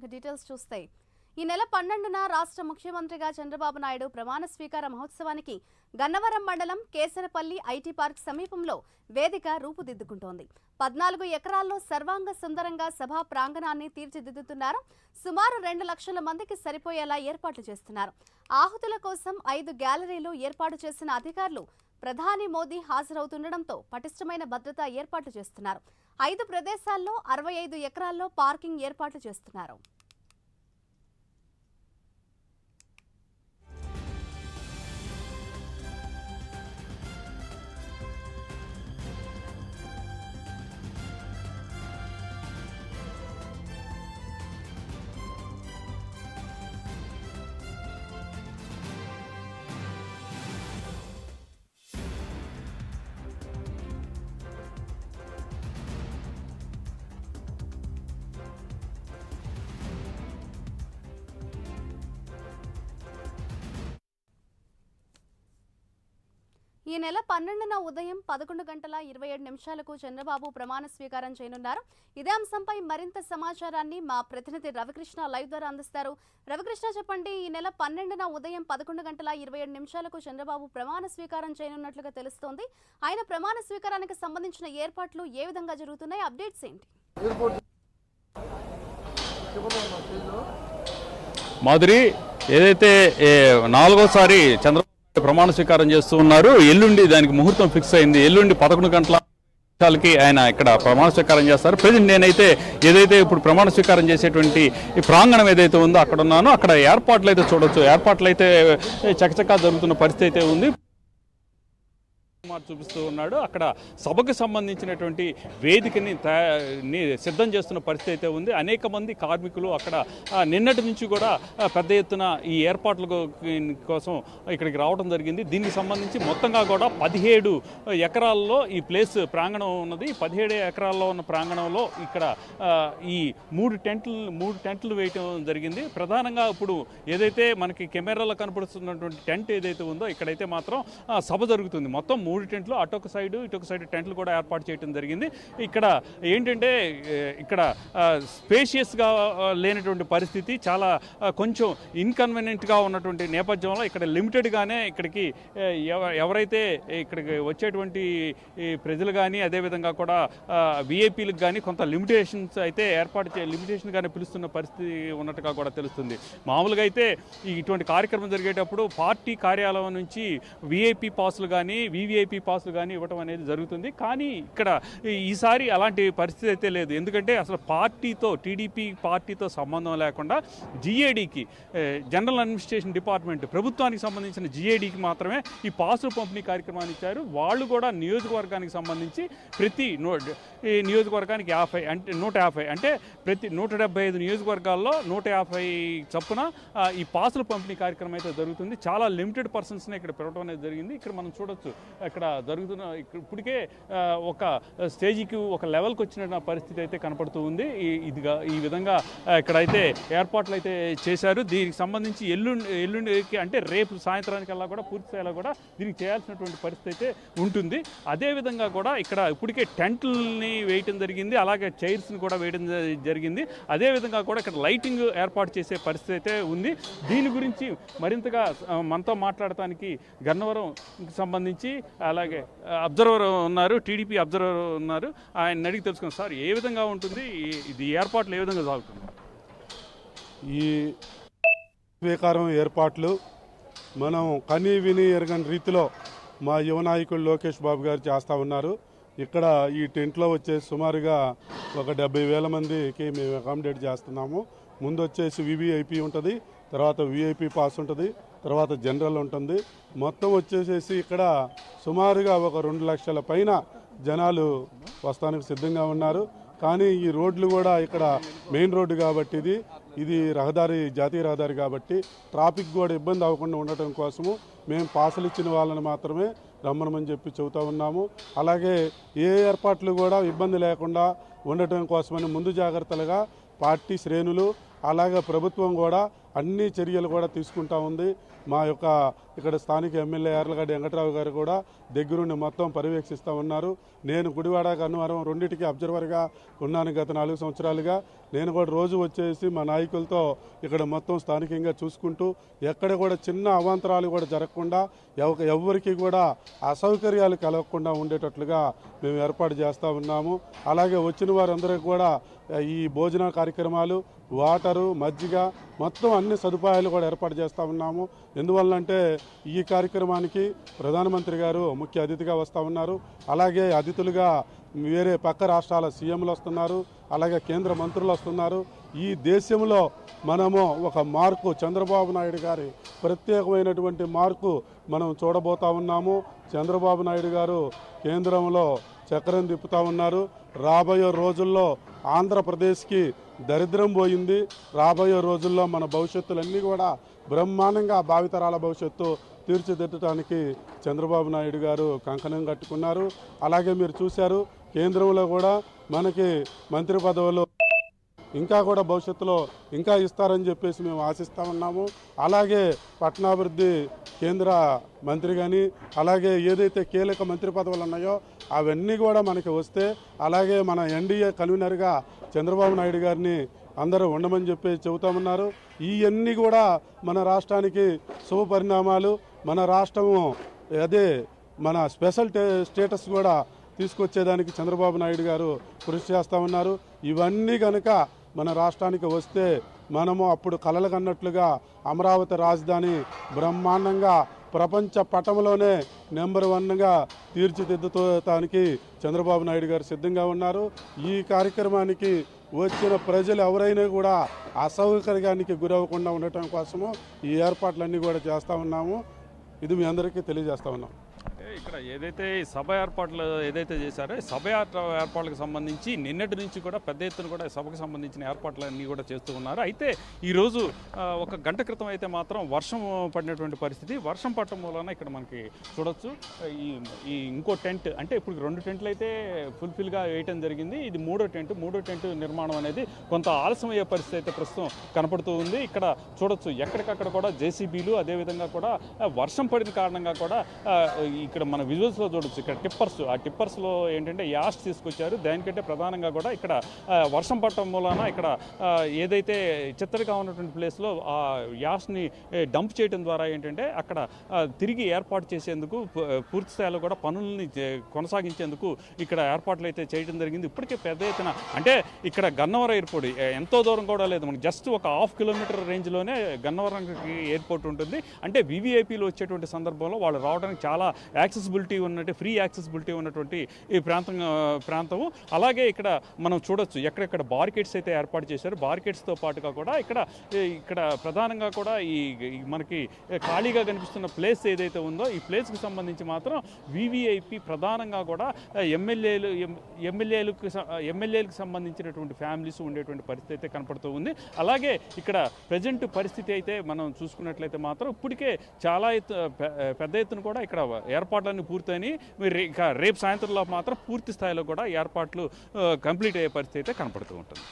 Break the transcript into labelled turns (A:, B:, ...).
A: ఇక డీటెయిల్స్ చూస్తే ఈ నెల పన్నెండున రాష్ట్ర ముఖ్యమంత్రిగా చంద్రబాబు నాయుడు ప్రమాణ స్వీకార మహోత్సవానికి గన్నవరం మండలం కేసరపల్లి ఐటీ పార్క్ సమీపంలో వేదిక రూపుదిద్దుకుంటోంది. పద్నాలుగు ఎకరాల్లో సర్వాంగ సుందరంగా సభా ప్రాంగణాన్ని తీర్చిదిద్దుతున్నారు. సుమారు రెండు లక్షల మందికి సరిపోయేలా ఏర్పాట్లు చేస్తున్నారు. ఆహుతుల కోసం ఐదు గ్యాలరీలు ఏర్పాటు చేసిన అధికారులు ప్రధాని మోదీ హాజరవుతుండటంతో పటిష్టమైన భద్రతా ఏర్పాట్లు చేస్తున్నారు. ఐదు ప్రదేశాల్లో అరవై ఐదు ఎకరాల్లో పార్కింగ్ ఏర్పాట్లు చేస్తున్నారు. ఈ నెల పన్నెండున ఉదయం పదకొండు గంటల ఇరవై ఏడు నిమిషాలకు చంద్రబాబు ప్రమాణ స్వీకారం చేయనున్నారు. ఇదే అంశంపై మరింత సమాచారాన్ని మా ప్రతినిధి రవికృష్ణ లైవ్ ద్వారా అందిస్తారు. రవికృష్ణ చెప్పండి ఈ నెల పన్నెండున ఉదయం పదకొండు గంటల ఇరవై ఏడు నిమిషాలకు చంద్రబాబు ప్రమాణ స్వీకారం చేయనున్నట్లుగా తెలుస్తోంది. ఆయన ప్రమాణ స్వీకారానికి సంబంధించిన ఏర్పాట్లు ఏ విధంగా జరుగుతున్నాయి? అప్డేట్స్ ఏంటి?
B: మాధురి ఏదైతే నాలుగోసారి చంద్ర ప్రమాణ స్వీకారం చేస్తూ ఉన్నారు. ఎల్లుండి దానికి ముహూర్తం ఫిక్స్ అయింది. ఎల్లుండి పదకొండు గంటల నిమిషాలకి ఆయన ఇక్కడ ప్రమాణ స్వీకారం చేస్తారు. ప్రజెంట్ నేనైతే ఏదైతే ఇప్పుడు ప్రమాణ స్వీకారం చేసేటువంటి ఈ ప్రాంగణం ఏదైతే ఉందో అక్కడ ఉన్నానో అక్కడ ఏర్పాట్లు అయితే చూడొచ్చు. ఏర్పాట్లు అయితే చకచకా జరుగుతున్న పరిస్థితి అయితే ఉంది. కుమార్ చూపిస్తూ ఉన్నాడు. అక్కడ సభకు సంబంధించినటువంటి వేదికని సిద్ధం చేస్తున్న పరిస్థితి అయితే ఉంది. అనేక మంది కార్మికులు అక్కడ నిన్నటి నుంచి కూడా పెద్ద ఎత్తున ఈ ఏర్పాట్ల కోసం ఇక్కడికి రావడం జరిగింది. దీనికి సంబంధించి మొత్తంగా కూడా పదిహేడు ఎకరాల్లో ఈ ప్లేస్ ప్రాంగణం ఉన్నది. పదిహేడు ఎకరాల్లో ఉన్న ప్రాంగణంలో ఇక్కడ ఈ మూడు టెంట్లు మూడు టెంట్లు వేయటం జరిగింది. ప్రధానంగా ఇప్పుడు ఏదైతే మనకి కెమెరాలో కనపడుతున్నటువంటి టెంట్ ఏదైతే ఉందో ఇక్కడైతే మాత్రం సభ జరుగుతుంది. మొత్తం మూడు టెంట్లు అటొక సైడ్ ఇటొక సైడ్ టెంట్లు కూడా ఏర్పాటు చేయడం జరిగింది. ఇక్కడ ఏంటంటే ఇక్కడ స్పేషియస్గా లేనటువంటి పరిస్థితి చాలా కొంచెం ఇన్కన్వీనియంట్గా ఉన్నటువంటి నేపథ్యంలో ఇక్కడ లిమిటెడ్గానే ఇక్కడికి ఎవ- ఎవరైతే ఇక్కడికి వచ్చేటువంటి ప్రజలు కానీ అదేవిధంగా కూడా విఐపీలకు కానీ కొంత లిమిటేషన్స్ అయితే ఏర్పాటు చే లిమిటేషన్ కానీ పిలుస్తున్న పరిస్థితి ఉన్నట్టుగా కూడా తెలుస్తుంది. మామూలుగా అయితే ఇటువంటి కార్యక్రమం జరిగేటప్పుడు పార్టీ కార్యాలయం నుంచి విఐపీ పాసులు కానీ వివిఐపి పాసులు కానీ ఇవ్వటం అనేది జరుగుతుంది. కానీ ఇక్కడ ఈసారి అలాంటి పరిస్థితి అయితే లేదు. ఎందుకంటే అసలు పార్టీతో టీడీపీ పార్టీతో సంబంధం లేకుండా జీఏడీకి జనరల్ అడ్మినిస్ట్రేషన్ డిపార్ట్మెంట్ ప్రభుత్వానికి సంబంధించిన జీఏడీకి మాత్రమే ఈ పాసులు పంపిణీ కార్యక్రమాన్ని ఇచ్చారు. వాళ్ళు కూడా నియోజకవర్గానికి సంబంధించి ప్రతి నో ఈ నియోజకవర్గానికి యాభై అంటే నూట యాభై అంటే ప్రతి నూట డెబ్బై ఐదు నియోజకవర్గాల్లో నూట యాభై చప్పున ఈ పాసుల పంపిణీ కార్యక్రమం అయితే జరుగుతుంది. చాలా లిమిటెడ్ పర్సన్స్నే ఇక్కడ పెరగడం అనేది జరిగింది. ఇక్కడ మనం చూడొచ్చు ఇక్కడ జరుగుతున్న ఇక్కడ ఇప్పటికే ఒక స్టేజికి ఒక లెవెల్కి వచ్చిన పరిస్థితి అయితే కనపడుతూ ఉంది. ఇదిగా ఈ విధంగా ఇక్కడైతే ఏర్పాట్లు అయితే చేశారు. దీనికి సంబంధించి ఎల్లుండి ఎల్లుండికి అంటే రేపు సాయంత్రానికల్లా కూడా పూర్తి స్థాయిలో కూడా దీనికి చేయాల్సినటువంటి పరిస్థితి అయితే ఉంటుంది. అదేవిధంగా కూడా ఇక్కడ ఇప్పటికే టెంట్లని వేయటం జరిగింది. అలాగే చైర్స్ని కూడా వేయడం జ- జరిగింది. అదేవిధంగా కూడా ఇక్కడ లైటింగ్ ఏర్పాటు చేసే పరిస్థితి అయితే ఉంది. దీని గురించి మరింతగా మనతో మాట్లాడటానికి గన్నవరం సంబంధించి అలాగే అబ్జర్వర్ ఉన్నారు టీడీపీ అబ్జర్వర్ ఉన్నారు. ఆయన అడిగి తెలుసుకున్నాం సార్ ఏ విధంగా ఉంటుంది? ఈ- ఇది ఏర్పాట్లు ఏ విధంగా సాగుతుంది
C: ఈ స్వీకారం ఏర్పాట్లు మనం కనీ విని ఎరగని రీతిలో మా యువ నాయకుడు లోకేష్ బాబు గారు చేస్తూ ఉన్నారు. ఇక్కడ ఈ టెంట్లో వచ్చేసి సుమారుగా ఒక డెబ్బై వేల మందికి మేము అకామిడేట్ చేస్తున్నాము. ముందు వచ్చేసి వివిఐపి ఉంటుంది. తర్వాత విఐపి పాస్ ఉంటుంది తర్వాత జనరల్ ఉంటుంది. మొత్తం వచ్చేసేసి ఇక్కడ సుమారుగా ఒక రెండు లక్షల పైన జనాలు వస్తానికి సిద్ధంగా ఉన్నారు. కానీ ఈ రోడ్లు కూడా ఇక్కడ మెయిన్ రోడ్డు కాబట్టి ఇది ఇది రహదారి జాతీయ రహదారి కాబట్టి ట్రాఫిక్ కూడా ఇబ్బంది అవ్వకుండా ఉండటం కోసము మేము పాసులు ఇచ్చిన వాళ్ళని మాత్రమే రమ్మనమని చెప్పి చెబుతా ఉన్నాము. అలాగే ఏ ఏర్పాట్లు కూడా ఇబ్బంది లేకుండా ఉండటం కోసమని ముందు జాగ్రత్తలుగా పార్టీ శ్రేణులు అలాగే ప్రభుత్వం కూడా అన్ని చర్యలు కూడా తీసుకుంటా ఉంది. మా యొక్క ఇక్కడ స్థానిక ఎమ్మెల్యే ఎర్లగడ్డ వెంకట్రావు గారు కూడా దగ్గరుండి మొత్తం పర్యవేక్షిస్తూ ఉన్నారు. నేను గుడివాడ కన్నవరం రెండింటికి అబ్జర్వర్గా ఉన్నాను గత నాలుగు సంవత్సరాలుగా. నేను కూడా రోజు వచ్చేసి మా నాయకులతో ఇక్కడ మొత్తం స్థానికంగా చూసుకుంటూ ఎక్కడ కూడా చిన్న అవాంతరాలు కూడా జరగకుండా ఎవరికి ఎవ్వరికి కూడా అసౌకర్యాలు కలగకుండా ఉండేటట్లుగా మేము ఏర్పాటు చేస్తూ ఉన్నాము. అలాగే వచ్చిన వారందరికీ కూడా ఈ భోజన కార్యక్రమాలు వాటరు మజ్జిగ మొత్తం అన్ని సదుపాయాలు కూడా ఏర్పాటు చేస్తూ ఉన్నాము. ఎందువల్లంటే ఈ కార్యక్రమానికి ప్రధానమంత్రి గారు ముఖ్య అతిథిగా వస్తూ ఉన్నారు. అలాగే అతిథులుగా వేరే పక్క రాష్ట్రాల సీఎంలు వస్తున్నారు. అలాగే కేంద్ర మంత్రులు వస్తున్నారు. ఈ దేశంలో మనము ఒక మార్కు చంద్రబాబు నాయుడు గారి ప్రత్యేకమైనటువంటి మార్కు మనం చూడబోతా ఉన్నాము. చంద్రబాబు నాయుడు గారు కేంద్రంలో చక్రం తిప్పుతా ఉన్నారు. రాబోయే రోజుల్లో ఆంధ్రప్రదేశ్కి దరిద్రం పోయింది. రాబోయే రోజుల్లో మన భవిష్యత్తులన్నీ కూడా బ్రహ్మాండంగా భావితరాల భవిష్యత్తు తీర్చిదిద్దడానికి చంద్రబాబు నాయుడు గారు కంకణం కట్టుకున్నారు. అలాగే మీరు చూశారు కేంద్రంలో కూడా మనకి మంత్రి పదవులు ఇంకా కూడా భవిష్యత్తులో ఇంకా ఇస్తారని చెప్పేసి మేము ఆశిస్తా ఉన్నాము. అలాగే పట్టణాభివృద్ధి కేంద్ర మంత్రి కానీ అలాగే ఏదైతే కీలక మంత్రి పదవులు ఉన్నాయో అవన్నీ కూడా మనకి వస్తే అలాగే మన ఎన్డీఏ కన్వీనర్గా చంద్రబాబు నాయుడు గారిని అందరూ ఉండమని చెప్పి చెబుతామన్నారు. ఇవన్నీ కూడా మన రాష్ట్రానికి శుభ పరిణామాలు. మన రాష్ట్రము అదే మన స్పెషల్ స్టేటస్ కూడా తీసుకొచ్చేదానికి చంద్రబాబు నాయుడు గారు కృషి చేస్తూ ఉన్నారు. ఇవన్నీ కనుక మన రాష్ట్రానికి వస్తే మనము అప్పుడు కలలు కన్నట్లుగా అమరావతి రాజధాని బ్రహ్మాండంగా ప్రపంచ పటంలోనే నెంబర్ వన్గా తీర్చిదిద్దుతానికి చంద్రబాబు నాయుడు గారు సిద్ధంగా ఉన్నారు. ఈ కార్యక్రమానికి వచ్చిన ప్రజలు ఎవరైనా కూడా అసౌకర్యానికి గురవ్వకుండా ఉండటం కోసము ఈ ఏర్పాట్లన్నీ కూడా చేస్తూ ఉన్నాము. ఇది మీ అందరికీ తెలియజేస్తూ ఉన్నాం.
B: ఇక్కడ ఏదైతే సభ ఏర్పాట్లు ఏదైతే చేశారో సభ ఏర్పాట్లకు సంబంధించి నిన్నటి నుంచి కూడా పెద్ద ఎత్తున కూడా సభకు సంబంధించిన ఏర్పాట్లన్నీ కూడా చేస్తూ ఉన్నారు. అయితే ఈరోజు ఒక గంట క్రితం అయితే మాత్రం వర్షం పడినటువంటి పరిస్థితి. వర్షం పడటం వలన ఇక్కడ మనకి చూడొచ్చు. ఈ ఈ ఇంకో టెంట్ అంటే ఇప్పుడు రెండు టెంట్లు అయితే ఫుల్ఫిల్గా వేయటం జరిగింది. ఇది మూడో టెంట్. మూడో టెంట్ నిర్మాణం అనేది కొంత ఆలస్యం అయ్యే పరిస్థితి అయితే ప్రస్తుతం కనపడుతూ ఉంది. ఇక్కడ చూడొచ్చు ఎక్కడికక్కడ కూడా జేసీబీలు అదేవిధంగా కూడా వర్షం పడిన కారణంగా కూడా ఇక్కడ మన విజువల్స్లో చూడొచ్చు. ఇక్కడ టిప్పర్స్ ఆ టిప్పర్స్లో ఏంటంటే యాష్ తీసుకొచ్చారు. దానికంటే ప్రధానంగా కూడా ఇక్కడ వర్షం పట్టడం మూలాన ఇక్కడ ఏదైతే చిత్తడిగా ఉన్నటువంటి ప్లేస్లో ఆ యాష్ని డంప్ చేయడం ద్వారా ఏంటంటే అక్కడ తిరిగి ఏర్పాటు చేసేందుకు పూర్తి స్థాయిలో కూడా పనుల్ని కొనసాగించేందుకు ఇక్కడ ఏర్పాట్లు అయితే చేయడం జరిగింది. ఇప్పటికే పెద్ద ఎత్తున అంటే ఇక్కడ గన్నవరం ఎయిర్పోర్ట్ ఎంతో దూరం కూడా లేదు. మనకి జస్ట్ ఒక హాఫ్ కిలోమీటర్ రేంజ్లోనే గన్నవరంకి ఎయిర్పోర్ట్ ఉంటుంది. అంటే వివిఐపీలు వచ్చేటువంటి సందర్భంలో వాళ్ళు రావడానికి చాలా యాక్సెసిబిలిటీ ఉన్నట్టు ఫ్రీ యాక్సెసిబిలిటీ ఉన్నటువంటి ఈ ప్రాంతం ప్రాంతము. అలాగే ఇక్కడ మనం చూడొచ్చు ఎక్కడెక్కడ బార్కెట్స్ అయితే ఏర్పాటు చేశారు. బార్కెట్స్తో పాటుగా కూడా ఇక్కడ ఇక్కడ ప్రధానంగా కూడా ఈ మనకి ఖాళీగా కనిపిస్తున్న ప్లేస్ ఏదైతే ఉందో ఈ ప్లేస్కి సంబంధించి మాత్రం వివిఐపి ప్రధానంగా కూడా ఎమ్మెల్యేలు ఎమ్మెల్యేలకు ఎమ్మెల్యేలకు సంబంధించినటువంటి ఫ్యామిలీస్ ఉండేటువంటి పరిస్థితి అయితే కనపడుతూ ఉంది. అలాగే ఇక్కడ ప్రజెంట్ పరిస్థితి అయితే మనం చూసుకున్నట్లయితే మాత్రం ఇప్పటికే చాలా ఎత్తు పెద్ద ఎత్తున కూడా ఇక్కడ ఏర్పాటు ఏర్పాట్లన్నీ పూర్తయినాయి. మరి రే- రేపు రేపు సాయంత్రంలో మాత్రం పూర్తి స్థాయిలో కూడా ఏర్పాట్లు కంప్లీట్ అయ్యే పరిస్థితి అయితే కనపడుతూ ఉంటుంది.